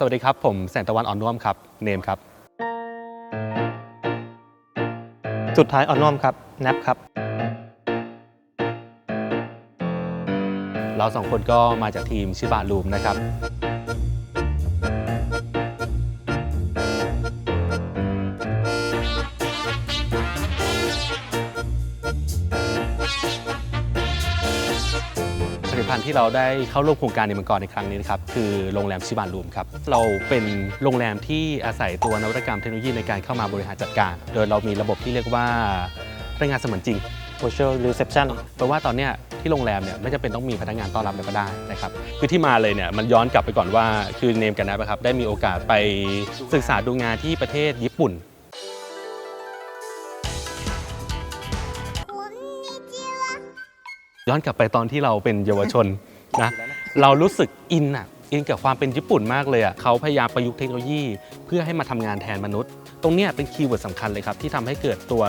สวัสดีครับ ผมแสงตะวันอ่อนน่วมครับ เนมครับ สุดท้ายอ่อนน้อมครับแนบครับ เราสองคนก็มาจากทีมชิบารูมนะครับ ผลิตภัณฑ์ที่เราได้เข้าร่วมโครงการในมังกรในครั้งนี้นะครับคือโรงแรมชิบานรูมครับเราเป็นโรงแรมที่อาศัยตัวนวัตกรรมเทคโนโลยีในการเข้ามาบริหารจัดการ โดยเรามีระบบที่เรียกว่าพนักงานเสมือนจริง virtual reception แปลว่าตอนนี้ที่โรงแรมเนี่ยไม่จำเป็นต้องมีพนักงานต้อนรับเลยก็ได้นะครับคือที่มาเลยเนี่ยมันย้อนกลับไปก่อนว่าคือเนมกับนับครับได้มีโอกาสไปศึกษาดูงานที่ประเทศญี่ปุ่น ย้อนกลับไปตอนที่เราเป็นเยาวชนนะเรารู้สึกอินอะอินกับความเป็นญี่ปุ่นมากเลยอะเขาพยายามประยุกต์เทคโนโลยี เพื่อให้มาทำงานแทนมนุษย์ ตรงเนี้ยเป็นคีย์เวิร์ดสำคัญเลยครับ ที่ทำให้เกิดตัว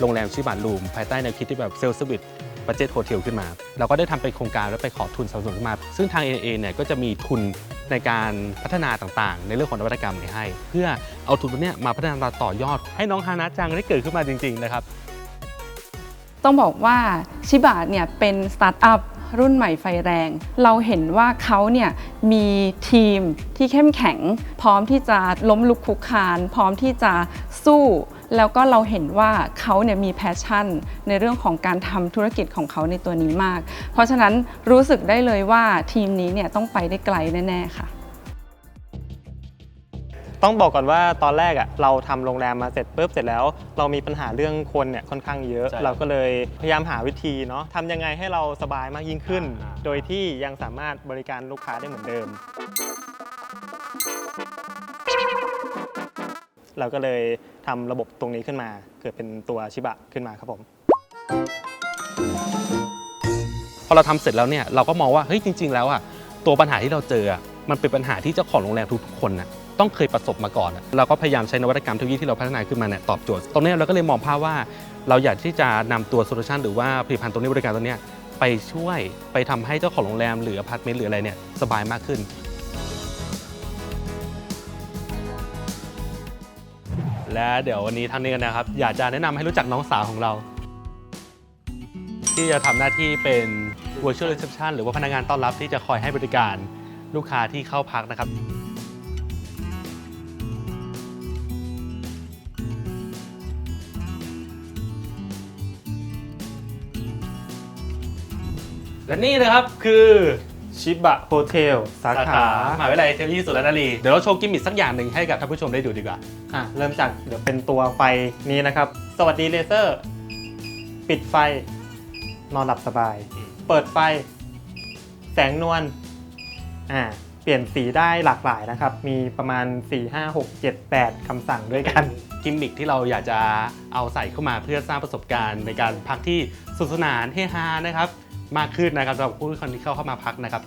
โรงแรมชิบานรูม ภายใต้แนวคิดที่แบบเซลล์สวิตบัจเจตโฮเทลขึ้นมา เราก็ได้ทำเป็นโครงการแล้วไปขอทุนสนับสนุนขึ้นมา ซึ่งทาง AA เนี่ยก็จะมีทุนในการพัฒนาต่างๆ ในเรื่องของนวัตกรรมเนี่ยให้ เพื่อเอาทุนตัวเนี้ยมาพัฒนาต่อยอด ให้น้องฮานะจังได้เกิดขึ้นมาจริงๆนะครับ ต้องบอกว่าชิบะเนี่ยเป็นสตาร์ทอัพรุ่นใหม่ไฟแรง เราเห็นว่าเขาเนี่ยมีทีมที่เข้มแข็ง พร้อมที่จะล้มลุกคลุกคาน พร้อมที่จะสู้ แล้วก็เราเห็นว่าเขาเนี่ยมีแพชชั่น ในเรื่องของการทำธุรกิจของเขาในตัวนี้มาก เพราะฉะนั้นรู้สึกได้เลยว่าทีมนี้เนี่ยต้องไปได้ไกลแน่ ๆ ค่ะ ต้องบอกก่อนว่าตอนแรกอะเราทำโรงแรมมาเสร็จปุ๊บเสร็จแล้ว เรามีปัญหาเรื่องคนเนี่ยค่อนข้างเยอะใช่เราก็เลยพยายามหาวิธีเนาะทำยังไงให้เราสบายมากยิ่งขึ้นอ่าโดยที่ยังสามารถบริการลูกค้าได้เหมือนเดิม เราก็เลยทำระบบตรงนี้ขึ้นมา เกิดเป็นตัวชิบะขึ้นมาครับผมพอเราทำเสร็จแล้วเนี่ยเราก็มองว่าเฮ้ยจริง ๆ แล้วอะตัวปัญหาที่เราเจออะมันเป็นปัญหาที่เจ้าของโรงแรมทุกๆคนน่ะ ต้องเคยประสบมาก่อนอะเราก็พยายามใช้นวัตกรรมเทคโนโลยีที่เราพัฒนาขึ้นมาเนี่ยตอบโจทย์ ตรงนี้เราก็เลยมองภาพว่าเราอยากที่จะนำตัวโซลูชันหรือว่าผลิตภัณฑ์ตรงนี้บริการตรงนี้ไปช่วยไปทำให้เจ้าของโรงแรมหรืออพาร์ตเมนต์หรืออะไรเนี่ยสบายมากขึ้นและเดี๋ยววันนี้ทางนี้กันนะครับ อยากจะแนะนำให้รู้จักน้องสาวของเรา ที่จะทำหน้าที่เป็น virtual reception หรือว่าพนักงานต้อนรับที่จะคอยให้บริการลูกค้าที่เข้าพักนะครับ และนี่นะครับคือชิบะโฮเทลสาสาขาขามหาวิทยาลัยเทคโนโลยีสุรนารีเดี๋ยวเราโชว์กิมมิคสักอย่างหนึ่งให้กับท่านผู้ชมได้ดูดีกว่า อะเริ่มจากเดี๋ยวเป็นตัวไฟนี้นะครับ สวัสดีเลเซอร์ ปิดไฟ นอนหลับสบายเปิดไฟ แสงนวลอ่าเปลี่ยนสีได้หลากหลายนะครับ มีประมาณ 4 5 6 7 8คำสั่งด้วยกัน กิมมิคที่เราอยากจะเอาใส่เข้ามาเพื่อสร้างประสบการณ์ในการพักที่สนุกสนานเฮฮานะครับ มากขึ้นนะครับสำหรับผู้คนที่เข้าเข้ามาพักนะครับ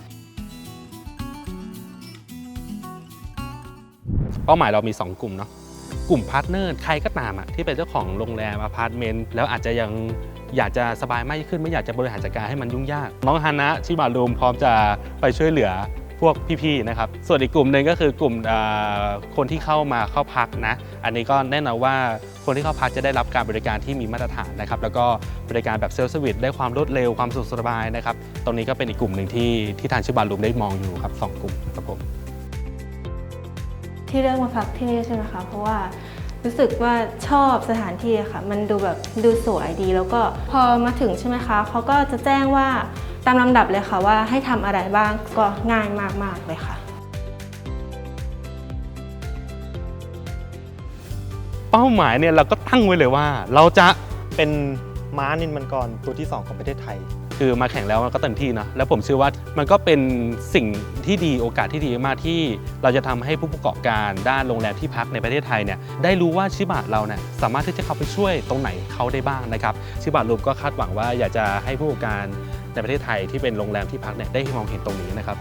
เป้าหมายเรามี 2 กลุ่มเนาะกลุ่มพาร์ทเนอร์ใครก็ตามอะที่เป็นเจ้าของโรงแรมอพาร์ตเมนต์แล้วอาจจะยังอยากจะสบายมากขึ้น ไม่อยากจะบริหารจัดการให้มันยุ่งยาก น้องฮานะชิบารูมพร้อมจะไปช่วยเหลือ พวกพี่ๆนะครับ ส่วนอีกกลุ่มหนึ่งก็คือกลุ่มคนที่เข้ามาเข้าพักนะ อันนี้ก็แน่นอนว่าคนที่เข้าพักจะได้รับการบริการที่มีมาตรฐานนะครับ แล้วก็บริการแบบเซลฟ์สวิตได้ความรวดเร็วความสะดวกสบายนะครับ ตรงนี้ก็เป็นอีกกลุ่มหนึ่งที่ที่ทางชิบารูมได้มองอยู่ครับสองกลุ่มครับผมที่เลือกมาพักที่นี่ใช่ไหมคะ เพราะว่ารู้สึกว่าชอบสถานที่อะค่ะ มันดูแบบดูสวยดี แล้วก็พอมาถึงใช่ไหมคะเขาก็จะแจ้งว่า ตามลำดับเลยค่ะว่าให้ทำอะไรบ้างก็ง่ายมาก ๆ เลยค่ะ เป้าหมายเนี่ยเราก็ตั้งไว้เลยว่า เราจะเป็นม้านินมังกรตัวที่ 2 ของประเทศไทย คือมาแข่งแล้วก็เต็มที่นะแล้วผมเชื่อว่ามันก็เป็นสิ่งที่ดีโอกาสที่ดีมากที่เราจะทำให้ผู้ประกอบการด้านโรงแรมที่พักในประเทศไทยเนี่ยได้รู้ว่าชิบะเราเนี่ยสามารถที่จะเข้าไปช่วยตรงไหนเขาได้บ้างนะครับชิบะรูปก็คาดหวังว่าอยากจะให้ผู้ประกอบการ ในประเทศไทยที่เป็นโรงแรมที่พักเนี่ยได้มองเห็นตรงนี้นะครับ